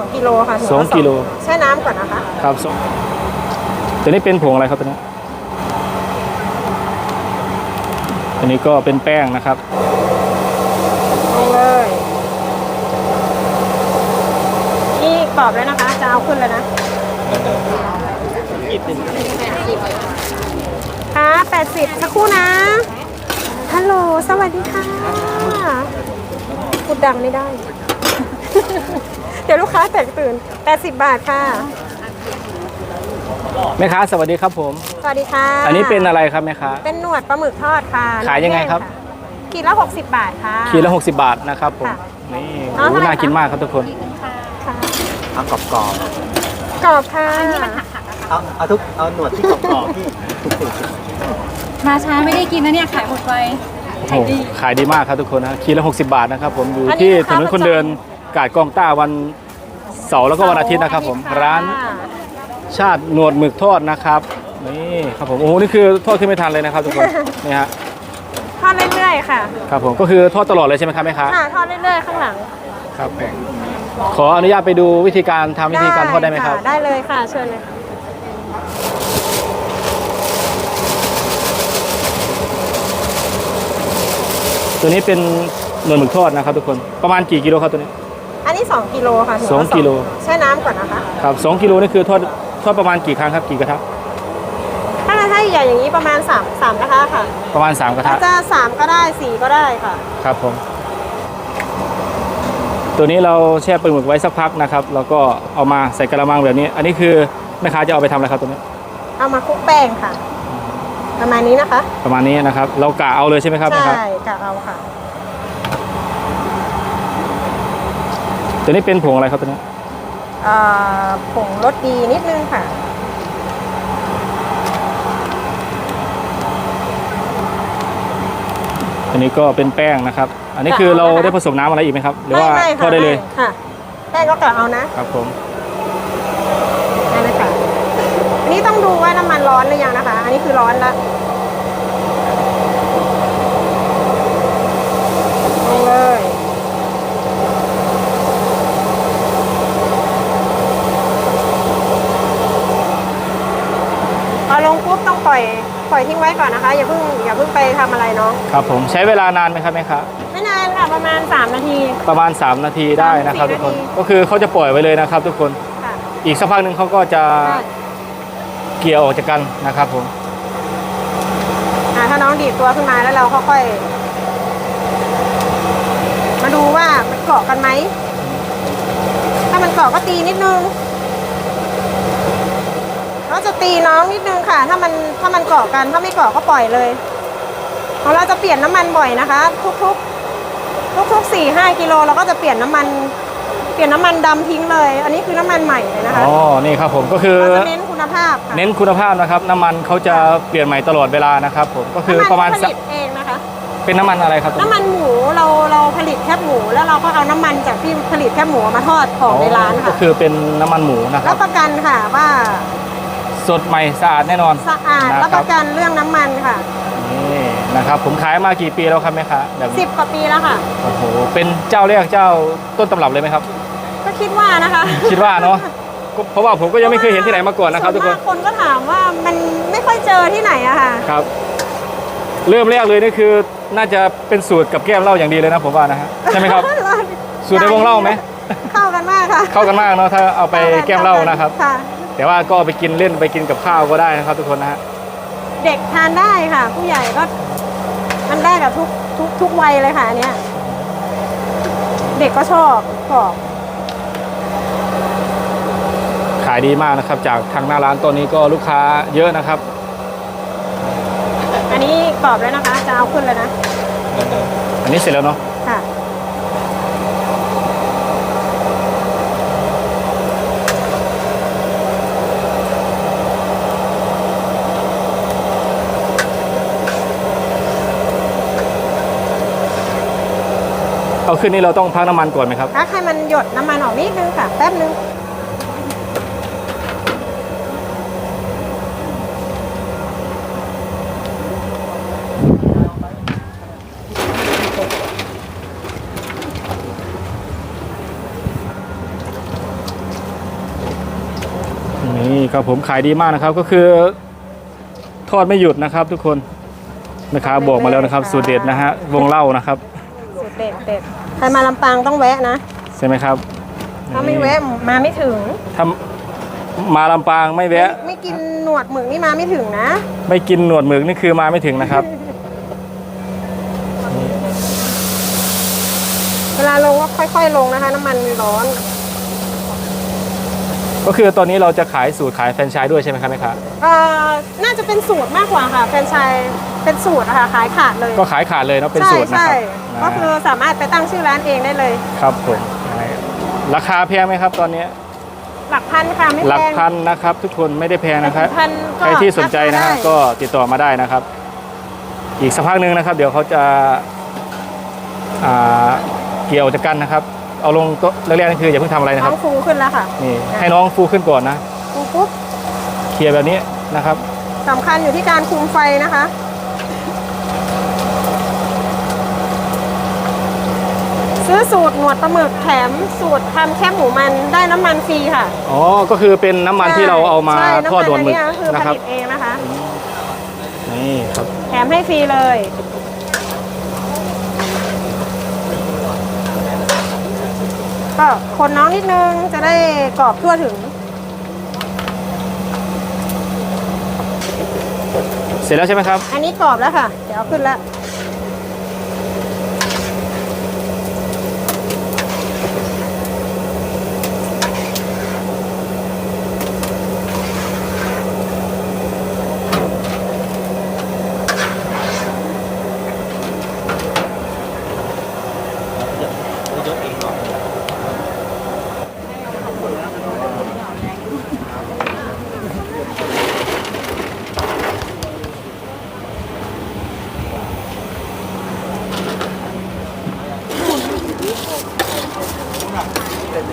2กิโลค่ะถุสองละกิโล แช่น้ำก่อนนะคะ ครับสองตัวนี้เป็นผงอะไรครับตัวนี้อันนี้ก็เป็นแป้งนะครับ ลงเลย นี่กรอบแล้วนะคะ จะเอาขึ้นแล้วนะค่ะ80 สักครู่นะ ฮัลโหล สวัสดีค่ะพูดดังไม่ได้ เดี๋ยวลูกค้าแตกตื่น 80 บาทค่ะ แม่ค้าสวัสดีครับผม สวัสดีค่ะอันนี้เป็นอะไรครับแม่ค้า เป็นหนวดปลาหมึกทอดค่ะขายยังไงครับ ขีดละ 60 บาทค่ะ ขีดละ 60 บาทนะครับผม ค่ะนี่เอาโอ้เท่าไหร่น่ากินคะ มากครับทุกคนค่ะเอากรอบกรอบกรอบค่ะ ๆเอาเอาทุกเอาหนวดที่กรอบกรอบๆที่ถูกมาช้าไม่ได้กินนะเนี่ยขายหมดไปโอ้โหขายดีมากครับทุกคนนะขีดละ 60 บาทนะครับผมอยู่อันนี้ที่ลูกถค้านนคนเดินกาดกองต้าวัน เสาร์แล้วก็วันอาทิตย์นะครับ ผมค่ะร้านชาติหนวดหมึกทอดนะครับนี่ครับผมโอ้โหนี่คือทอดขึ้นไม่ทันเลยนะครับทุกคนนี่ฮะทอดเรื่อยๆค่ะครับผมก็คือทอดตลอดเลยใช่ไหมครับแม่ค้าค่ะทอดเรื่อยๆข้างหลังครับผมขออนุญาตไปดูวิธีการทำวิธีการทอดได้ไหมครับะได้เลยค่ะเชิญเลยค่ะตัวนี้เป็นหนวดหมึกทอดนะครับทุกคนประมาณกี่กิโลครับตัวนี้ อันนี้ 2กิโลค่ะถุละสองกิโล แช่น้ำก่อนนะคะ ครับสองกิโลนี่คือทอดทอดประมาณกี่ครั้งครับกี่กระทะถ้าถ้าใหญ่อย่างนี้ประมาณ3 3นะคะค่ะประมาณ3กระถ้าทะจะ3ก็ได้4ก็ได้ค่ะ ครับผม ตัวนี้เราแช่ปลาหมึกไว้สักพักนะครับ แล้วก็เอามาใส่กระมังแบบนี้ อันนี้คือแม่ค้าจะเอาไปทำอะไรครับตัวนี้ เอามาคลุกแป้งค่ะ ประมาณนี้นะคะ ประมาณนี้นะครับ เรากะเอาเลยใช่ไหมครับแม่ครับใช่กะเอาค่ะ ตัวนี้เป็นผงอะไรครับตัวนี้เอ่อผงรสดีนิดนึงค่ะ อันนี้ก็เป็นแป้งนะครับ อันนี้คือเราได้ผสมน้ำอะไรอีกไหมครับ หรือว่าไม่ไม่ทอดได้เลยม่ค่ะแป้งก็กะเอานะครับผมได้เลยค่ะอันนี้ต้องดูว่าน้ำมันร้อนหรือยังนะคะ อันนี้คือร้อนละลงเลย เอาลงปุ๊บต้องปล่อยปล่อย ทิ้งไว้ก่อนนะคะ อย่าเพิ่งอย่าเพิ่งไปทำอะไรเนาะครับผมใช้เวลานานไหมครับแม่ค้าไม่นานค่ะประมาณ 3 นาที ประมาณ 3 นาทีได้นะครับสามถึทุงกคนสี่นาที ก็คือเขาจะปล่อยไว้เลยนะครับ ทุกคนค่ะอีกสักพักหนึ่งเขาก็จะเกี่ยวออกจากกันนะครับผมอ่าถ้าน้องดีดตัวขึ้นมาแล้วเราค่อยๆมาดูว่ามันเกาะกันไหมถ้ามันเกาะก็ตีนิดนึง เราจะตีน้องนิดนึงค่ะ ถ้ามันถ้ามันเกาะกันถ้าไม่เกาะก็ปล่อยเลยของเราจะเปลี่ยนน้ำมันบ่อยนะคะ ทุกๆ ทุกๆสี่ห้ากิโลเราก็จะเปลี่ยนน้ำมัน เปลี่ยนน้ำมันดำทิ้งเลย อันนี้คือน้ำมันใหม่เลยนะคะอ๋อนี่ครับผมก็คือเราจะเน้นคุณภาพค่ะเน้นคุณภาพนะครับ น้ำมันเขาจะเปลี่ยนใหม่ตลอดเวลานะครับ ผมก็คือประมาณน้ำนสัผกลิตเองนะคะ เป็นน้ำมันอะไรครับน้ำมันหมูเราเราผลิตแคบหมู แล้วเราก็เอาน้ำมันจากที่ผลิตแคบหมูมาทอดของในร้านก็ค่ะคือเป็นน้ำมันหมูนะครัรับบประกันค่ะว่า สดใหม่สะอาดแน่นอน สะอาดนะรับคปรับระกันเรื่องน้ำมันค่ะ นี่นะครับผมขายมากี่ปีแล้วครับแม่ค้าแบบนี้10กว่าปีแล้วค่ะ โอ้โหเป็นเจ้าแรกเจ้าต้นตำรับเลยไหมครับ ก็คิดว่านะคะคิดว่าเนาะก็เพราะว่าผมก็ยังไม่เคยเห็นที่ไหนมาก่อนนะครับทุกคนส่วมคนก็ถามว่ามันไม่ค่อยเจอที่ไหนอะค่ะ ครับ เริ่มแรกเลยนี่คือน่าจะเป็นสูตรกับแก้มเหล้าอย่างดีเลยนะผมว่านะฮะใช่ไหมครับ สูตรในวงเหล้าไหม เข้ากันมากค่ะเข้ากันมากเนาะถ้าเอาไปแก้มเหล้านะครับ ค่ะ แต่ว่าก็ไปกินเล่นไปกินกับข้าวก็ได้นะครับ ทุกคนนะฮะเด็กทานได้ค่ะ ผู้ใหญ่ก็มันได้กับทุกทุกทุกวัยเลยค่ะอันเนี้ยเด็กก็ชอบกรอบขายดีมากนะครับ จากทางหน้าร้านตอนนี้ก็ลูกค้าเยอะนะครับ อันนี้กรอบแล้วนะคะ จะเอาขึ้นแล้วนะ อันนี้เสร็จแล้วเนาะ เอาขึ้นนี่เราต้องพักน้ำมันก่อนไหมครับถ้าให้มันหยดน้ำมันออกนิดนึงค่ะแป๊บนึงนครับผมขายดีมากนะครับก็คือ ทอดไม่หยุดนะครับทุกคนแม่ค้าบอกมาแล้วนะครับสูตรเด็ดนะฮะวงเล่านะครับสุด เด็ดเด็ดใครมาลำปางต้องแวะนะ ใช่ไหมครับถ้าไม่แวะมาไม่ถึงถ้ามาลำปางไม่แวะไม่ไม่กินหนวดหมึกนี่มาไม่ถึงนะ ไม่กินหนวดหมึกนี่คือมาไม่ถึงนะครับ เวลาลงก็ค่อย ๆ ลงนะคะ น้ำมันร้อน ก็คือตอนนี้เราจะขายสูตรขายแฟรนไชส์ด้วยใช่ไหมครับแม่ค้าเอ่อน่าจะเป็นสูตรมากกว่าค่ะแฟรนไชส์เป็นสูตรอะค่ะขายขาดเลยก็ขายขาดเลยเนาะเป็นใช่สูตรนะคใช่รับก็คือสามารถไปตั้งชื่อร้านเองได้เลย ครับผมราคาแพงไหมครับตอนนี้ หลักพันค่ะไม่หลักแพง พันนะครับ ทุกคนไม่ได้แพงนะครับพันก็ใครที่สนใจนะฮะราคาได้ ก็ติดต่อมาได้นะครับ อีกสักพักหนึ่งนะครับ เดี๋ยวเขาจะอ่าเกี่ยวจากกันนะครับ เอาลงโต๊ะแรกๆนี่คืออย่าเพิ่งทำอะไรนะคท้รัอบ งฟูขึ้นแล้วค่ะนี่ให้น้องฟูขึ้นก่อนนะ ฟูปุ๊บเคลียร์แบบนี้นะครับ สำคัญอยู่ที่การคุมไฟนะคะ ซื้อสูตรหนวดปลาหมึกแถมสูตรทำแคบหมูมันได้น้ำมันฟรีค่ะอ๋อ ก็คือเป็นน้ำมันที่เราเอามาใช่ทอดโดนหมึกำมัอัคือนะผครับลิตเองนะคะ นี่ครับ แถมให้ฟรีเลย ก็คนน้องนิดนึงจะได้กรอบทั่วถึง เสร็จแล้วใช่ไหมครับ อันนี้กรอบแล้วค่ะ เดี๋ยวเอาขึ้นแล้ว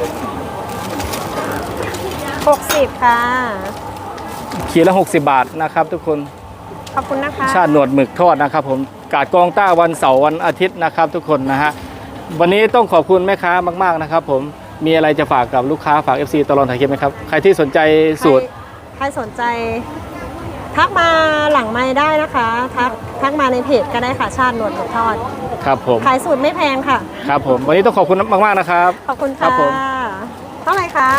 60 ค่ะ ขีดละ 60 บาทนะครับ ทุกคนขอบคุณนะคะชาติหนวดหมึกทอดนะครับ ผมกาดกองต้าวันเสาร์วันอาทิตย์นะครับ ทุกคนนะฮะวันนี้ต้องขอบคุณแม่ค้ามาก ๆนะครับ ผมมีอะไรจะฝากกับลูกค้าฝาก FC ตลอดถ่ายคลิปไหมครับ ใครที่สนใจสูตร ใคใครสนใจ ทักมาหลังไม้ได้นะคะ ทักทักมาในเพจก็ได้ค่ะชาติหนวดหมูทอดครับผมขายสูตรไม่แพงค่ะ ครับผม วันนี้ต้องขอบคุณมาก ๆ นะครับ ขอบคุณครัค่ะ บผม เท่าไหร่คะ